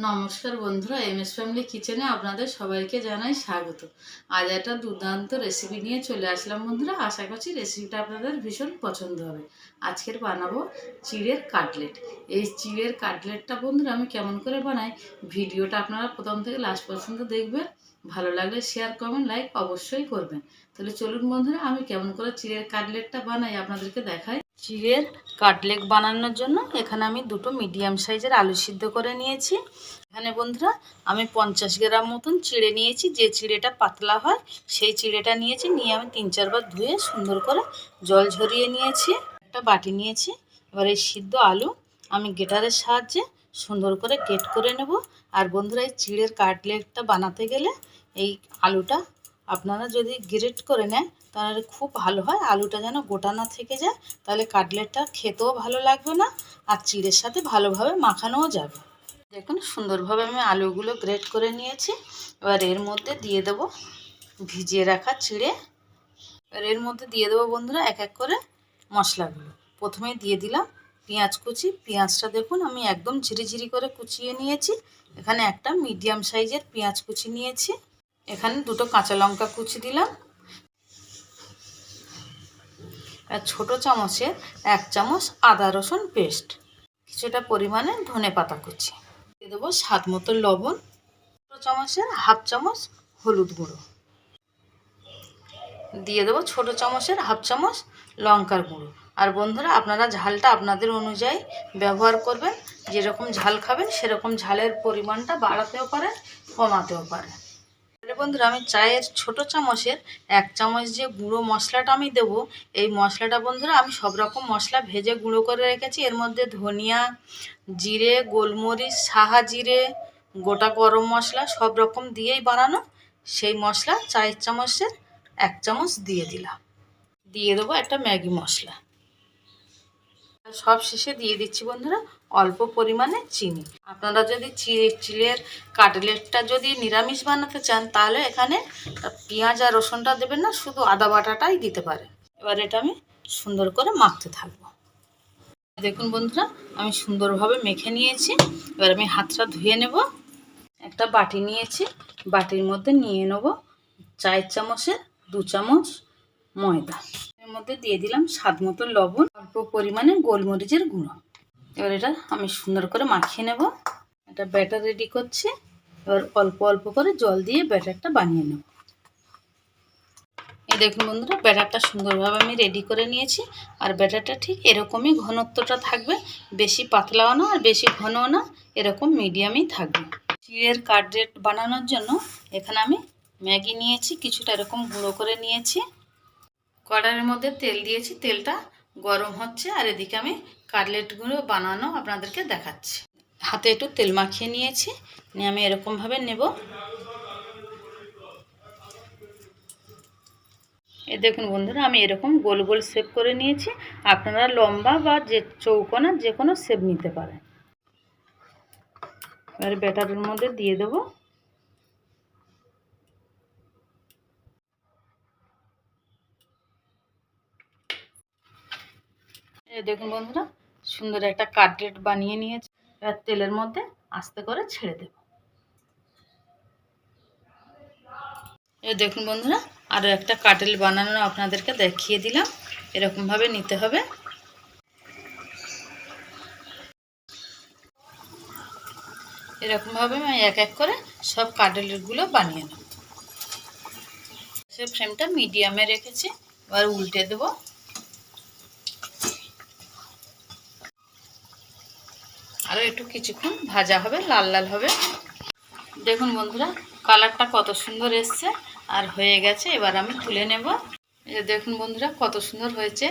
নমস্কার বন্ধুরা M S family কিচেনে আপনাদের সবাইকে জানাই স্বাগত। আজ একটা দুর্দান্ত রেসিপি নিয়ে চলে আসলাম বন্ধুরা, আশা করছি রেসিপিটা আপনাদের ভীষণ পছন্দ হবে। আজকের বানাবো চিড়ের কাটলেট। এই চিড়ের কাটলেটটা বন্ধুরা আমি কেমন করে বানাই, ভিডিওটা আপনারা প্রথম থেকে লাস্ট পর্যন্ত দেখবেন। ভালো লাগলে শেয়ার কমেন্ট লাইক অবশ্যই করবেন। তাহলে চলুন বন্ধুরা, আমি কেমন করে চিড়ের কাটলেটটা বানাই আপনাদেরকে দেখাই। চিড়ের কাটলেট বানানোর জন্য এখানে আমি দুটো মিডিয়াম সাইজের আলু সিদ্ধ করে নিয়েছি। এখানে বন্ধুরা, আমি পঞ্চাশ গ্রাম মতন চিড়ে নিয়েছি। যে চিড়েটা পাতলা হয়, সেই চিড়েটা নিয়েছি। নিয়ে আমি তিন চারবার ধুয়ে সুন্দর করে জল ঝরিয়ে নিয়েছি। একটা বাটি নিয়েছি। এবার এই সিদ্ধ আলু আমি গেটারের সাহায্যে সুন্দর করে গেট করে নেব। আর বন্ধুরা, এই চিড়ের কাটলেটটা বানাতে গেলে এই আলুটা আপনারা যদি গ্রেট করে নেন, তাহলে খুব ভালো হয়। আলুটা যেন গোটা না থেকে যায়, তাহলে কাটলেটটা খেতেও ভালো লাগবে না, আর চিড়ের সাথে ভালোভাবে মাখানোও যাবে। দেখুন, সুন্দরভাবে আমি আলুগুলো গ্রেট করে নিয়েছি। এবার এর মধ্যে দিয়ে দেব ভিজিয়ে রাখা চিড়ে। এবার এর মধ্যে দিয়ে দেবো বন্ধুরা এক এক করে মশলাগুলো। প্রথমে দিয়ে দিলাম পেঁয়াজ কুচি। পেঁয়াজটা দেখুন, আমি একদম ঝিরিঝিরি করে কুচিয়ে নিয়েছি। এখানে একটা মিডিয়াম সাইজের পেঁয়াজ কুচি নিয়েছি। এখানে দুটো কাঁচা লঙ্কা কুচি দিলাম। আর ছোটো চামচের এক চামচ আদা রসুন পেস্ট, কিছুটা পরিমাণে ধনে পাতা কুচি। দিয়ে দেবো স্বাদ মতো লবণ, ছোটো চামচের হাফ চামচ হলুদ গুঁড়ো। দিয়ে দেবো ছোটো চামচের হাফ চামচ লঙ্কার গুঁড়ো। আর বন্ধুরা, আপনারা ঝালটা আপনাদের অনুযায়ী ব্যবহার করবেন। যেরকম ঝাল খাবেন, সেরকম ঝালের পরিমাণটা বাড়াতেও পারেন, কমাতেও পারেন। বন্ধুরা, আমি চায়ের ছোট চামচের এক চামচ যে গুঁড়ো মশলাটা আমি দেবো, এই মশলাটা বন্ধুরা, আমি সব রকম মশলা ভেজে গুঁড়ো করে রেখেছি। এর মধ্যে ধনিয়া, জিরে, গোলমরিচ, সাহা জিরে, গোটা গরম মশলা সব রকম দিয়েই বানানো। সেই মশলা চায়ের চামচের এক চামচ দিয়ে দিলাম। দিয়ে দেবো একটা ম্যাগি মশলা। সব শেষে দিয়ে দিচ্ছি বন্ধুরা অল্প পরিমাণে চিনি। আপনারা যদি চিলের কাটলেটটা যদি নিরামিষ বানাতে চান, তাহলে এখানে পেঁয়াজ আর রসুনটা দেবেন না, শুধু আদা বাটাটাই দিতে পারে এবার এটা আমি সুন্দর করে মাখতে থাকব। দেখুন বন্ধুরা, আমি সুন্দরভাবে মেখে নিয়েছি। এবার আমি হাতটা ধুয়ে নেব। একটা বাটি নিয়েছি, বাটির মধ্যে নিয়ে নেব চায়ের চামচের দু চামচ ময়দা। এর মধ্যে দিয়ে দিলাম স্বাদ মতো লবণ, অল্প পরিমাণে গোলমরিচের গুঁড়ো। এবার এটা আমি সুন্দর করে মাখিয়ে নেব। এটা ব্যাটার রেডি করছি। এবার অল্প অল্প করে জল দিয়ে ব্যাটারটা বানিয়ে নেব। এই দেখুন বন্ধুরা, ব্যাটারটা সুন্দরভাবে আমি রেডি করে নিয়েছি। আর ব্যাটারটা ঠিক এরকমই ঘনত্বটা থাকবে। বেশি পাতলাও না আর বেশি ঘনও না, এরকম মিডিয়ামই থাকবে। চিড়ের কাটলেট বানানোর জন্য এখানে আমি ম্যাগি নিয়েছি, কিছুটা এরকম গুঁড়ো করে নিয়েছি। কড়াইয়ের মধ্যে তেল দিয়েছি। তেলটা গরম হচ্ছে আর এদিকে আমি কাটলেটগুলো বানানো আপনাদেরকে দেখাচ্ছি। হাতে একটু তেল মাখিয়ে নিয়েছি। নিয়ে আমি এরকমভাবে নেব। এ দেখুন বন্ধুরা, আমি এরকম গোল গোল শেপ করে নিয়েছি। আপনারা লম্বা বা যে চৌকোনা যে কোনো শেপ নিতে পারেন। এবার ব্যাটারের মধ্যে দিয়ে দেবো। দেখুন বন্ধুরা, সুন্দর একটা কাটলেট বানিয়ে নিয়েছি। এবার তেলের মধ্যে আস্তে করে ছেড়ে দেব। এ দেখুন বন্ধুরা আরও একটা কাটলেট বানানো আপনাদেরকে দেখিয়ে দিলাম। এরকমভাবে নিতে হবে। এরকমভাবে আমি এক এক করে সব কাটলেটগুলো বানিয়ে নেব। সে ফ্রেমটা মিডিয়ামে রেখেছি, এবার উল্টে দেবো। আরও একটু কিছুক্ষণ ভাজা হবে, লাল লাল হবে। দেখুন বন্ধুরা, কালারটা কত সুন্দর এসছে আর হয়ে গেছে, এবার আমি তুলে নেব। দেখুন বন্ধুরা, কত সুন্দর হয়েছে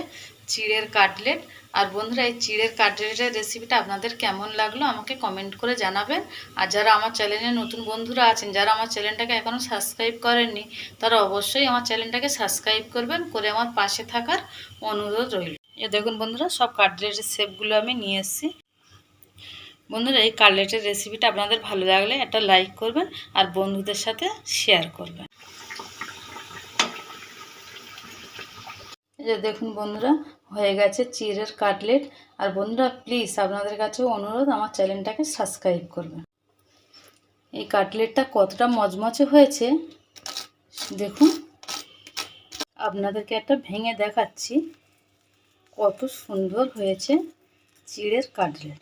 চিড়ের কাটলেট। আর বন্ধুরা, এই চিড়ের কাটলেটের রেসিপিটা আপনাদের কেমন লাগল আমাকে কমেন্ট করে জানাবেন। আর যারা আমার চ্যানেলে নতুন বন্ধুরা আছেন, যারা আমার চ্যানেলটাকে এখনও সাবস্ক্রাইব করেননি, তারা অবশ্যই আমার চ্যানেলটাকে সাবস্ক্রাইব করবেন, করে আমার পাশে থাকার অনুরোধ রইল। এ দেখুন বন্ধুরা, সব কাটলেটের শেপগুলো আমি নিয়ে এসেছি। বন্ধুরা, এই কাটলেটের রেসিপিটা আপনাদের ভালো লাগলে একটা লাইক করবেন আর বন্ধুদের সাথে শেয়ার করবেন। যে দেখুন বন্ধুরা, হয়ে গেছে চিড়ের কাটলেট। আর বন্ধুরা প্লিজ আপনাদের কাছেও অনুরোধ, আমার চ্যানেলটাকে সাবস্ক্রাইব করবেন। এই কাটলেটটা কতটা মজমচে হয়েছে, দেখুন। আপনাদেরকে একটা ভেঙে দেখাচ্ছি, কত সুন্দর হয়েছে চিড়ের কাটলেট।